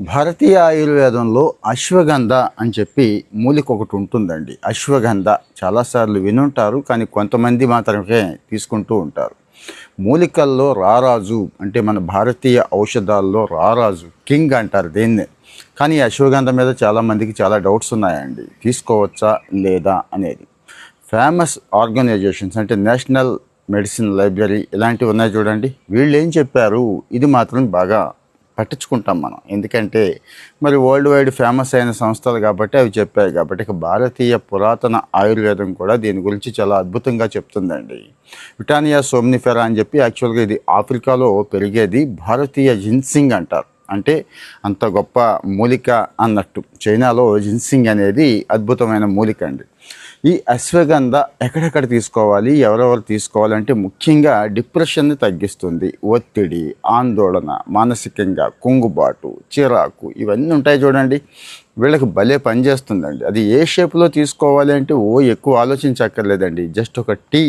భారతీయ ఆయుర్వేదంలో అశ్వగంధ అని చెప్పి మూలిక ఒకటి ఉంటుందండి. అశ్వగంధ చాలాసార్లు వినుంటారు కానీ కొంతమంది మాత్రమే తీసుకుంటూ ఉంటారు. మూలికల్లో రారాజు అంటే మన భారతీయ ఔషధాల్లో రారాజు కింగ్ అంటారు దీన్నే. కానీ అశ్వగంధ మీద చాలామందికి చాలా డౌట్స్ ఉన్నాయండి. తీసుకోవచ్చా లేదా అనేది. ఫేమస్ ఆర్గనైజేషన్స్ అంటే నేషనల్ మెడిసిన్ లైబ్రరీ ఇలాంటివి ఉన్నాయి చూడండి. వీళ్ళు ఏం చెప్పారు? ఇది మాత్రం బాగా పట్టించుకుంటాం మనం. ఎందుకంటే మరి వరల్డ్ వైడ్ ఫేమస్ అయిన సంస్థలు కాబట్టి అవి చెప్పాయి కాబట్టి ఇక భారతీయ పురాతన ఆయుర్వేదం కూడా దీని గురించి చాలా అద్భుతంగా చెప్తుందండి. విటానియా సోమ్నిఫెరా అని చెప్పి యాక్చువల్గా ఇది ఆఫ్రికాలో పెరిగేది భారతీయ జిన్సింగ్ అంటారు. అంటే అంత గొప్ప మూలిక అన్నట్టు. చైనాలో జిన్సింగ్ అనేది అద్భుతమైన మూలిక అండి. ఈ అశ్వగంధ ఎక్కడెక్కడ తీసుకోవాలి ఎవరెవరు తీసుకోవాలంటే ముఖ్యంగా డిప్రెషన్ని తగ్గిస్తుంది. ఒత్తిడి ఆందోళన మానసికంగా కుంగుబాటు చిరాకు ఇవన్నీ ఉంటాయి చూడండి. వీళ్ళకి భలే పనిచేస్తుందండి అది ఏ షేప్లో తీసుకోవాలి అంటే ఓ ఎక్కువ ఆలోచించక్కర్లేదండి. జస్ట్ ఒక టీ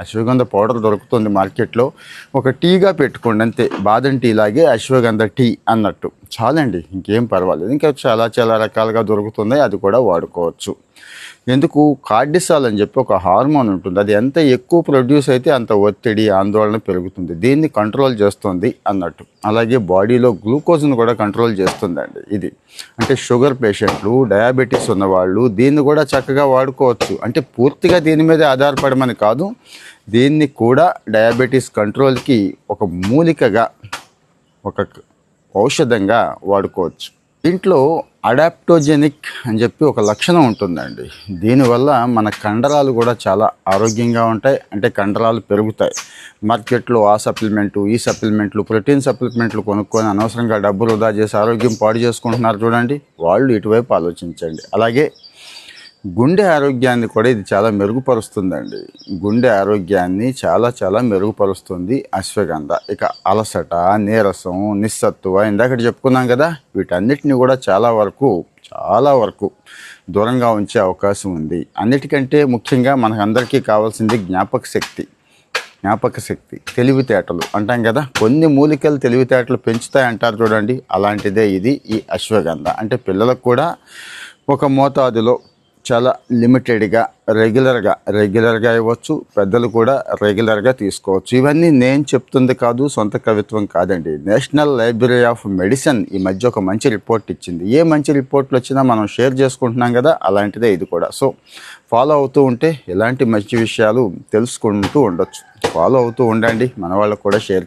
అశ్వగంధ పౌడర్ దొరుకుతుంది మార్కెట్లో. ఒక టీగా పెట్టుకోండి అంతే. బాదం టీ లాగే అశ్వగంధ టీ అన్నట్టు. చాలండి ఇంకేం పర్వాలేదు. ఇంకా చాలా చాలా రకాలుగా దొరుకుతుంది అది కూడా వాడుకోవచ్చు. ఎందుకు? కార్డిసాల్ అని చెప్పి ఒక హార్మోన్ ఉంటుంది. అది ఎంత ఎక్కువ ప్రొడ్యూస్ అయితే అంత ఒత్తిడి ఆందోళన పెరుగుతుంది. దీన్ని కంట్రోల్ చేస్తుంది అన్నట్టు. అలాగే బాడీలో గ్లూకోజ్ను కూడా కంట్రోల్ చేస్తుందండి ఇది. అంటే షుగర్ పేషెంట్లు డయాబెటీస్ ఉన్నవాళ్ళు దీన్ని కూడా చక్కగా వాడుకోవచ్చు. అంటే పూర్తిగా దీని మీద ఆధారపడమని కాదు దీన్ని కూడా డయాబెటీస్ కంట్రోల్కి ఒక మూలికగా ఒక ఔషధంగా వాడుకోవచ్చు. దీంట్లో అడాప్టోజెనిక్ అని చెప్పి ఒక లక్షణం ఉంటుందండి. దీనివల్ల మన కండరాలు కూడా చాలా ఆరోగ్యంగా ఉంటాయి. అంటే కండరాలు పెరుగుతాయి. మార్కెట్లో ఆ సప్లిమెంటు ఈ సప్లిమెంట్లు ప్రోటీన్ సప్లిమెంట్లు కొనుక్కొని అనవసరంగా డబ్బులు వృధా చేసి ఆరోగ్యం పాడు చేసుకుంటున్నారు చూడండి. వాళ్ళు ఇటువైపు ఆలోచించండి. అలాగే గుండె ఆరోగ్యాన్ని కూడా ఇది చాలా మెరుగుపరుస్తుందండి. గుండె ఆరోగ్యాన్ని చాలా చాలా మెరుగుపరుస్తుంది అశ్వగంధ. ఇక అలసట నీరసం నిస్సత్తువ ఇందాక చెప్పుకున్నాం కదా వీటన్నిటిని కూడా చాలా వరకు చాలా వరకు దూరంగా ఉంచే అవకాశం ఉంది. అన్నిటికంటే ముఖ్యంగా మనకందరికీ కావాల్సింది జ్ఞాపక శక్తి. జ్ఞాపక శక్తి తెలివితేటలు అంటాం కదా కొన్ని మూలికలు తెలివితేటలు పెంచుతాయి అంటారు చూడండి. అలాంటిదే ఇది ఈ అశ్వగంధ. అంటే పిల్లలకు కూడా ఒక మోతాదులో చాలా లిమిటెడ్గా రెగ్యులర్గా రెగ్యులర్గా ఇవ్వచ్చు. పెద్దలు కూడా రెగ్యులర్గా తీసుకోవచ్చు. ఇవన్నీ నేను చెప్తుంది కాదు సొంత కవిత్వం కాదండి. నేషనల్ లైబ్రరీ ఆఫ్ మెడిసిన్ ఈ మధ్య ఒక మంచి రిపోర్ట్ ఇచ్చింది. ఏ మంచి రిపోర్ట్లు వచ్చినా మనం షేర్ చేసుకుంటున్నాం కదా అలాంటిదే ఇది కూడా. సో ఫాలో అవుతూ ఉంటే ఇలాంటి మంచి విషయాలు తెలుసుకుంటూ ఉండొచ్చు. ఫాలో అవుతూ ఉండండి మన వాళ్ళకు కూడా షేర్ చేయండి.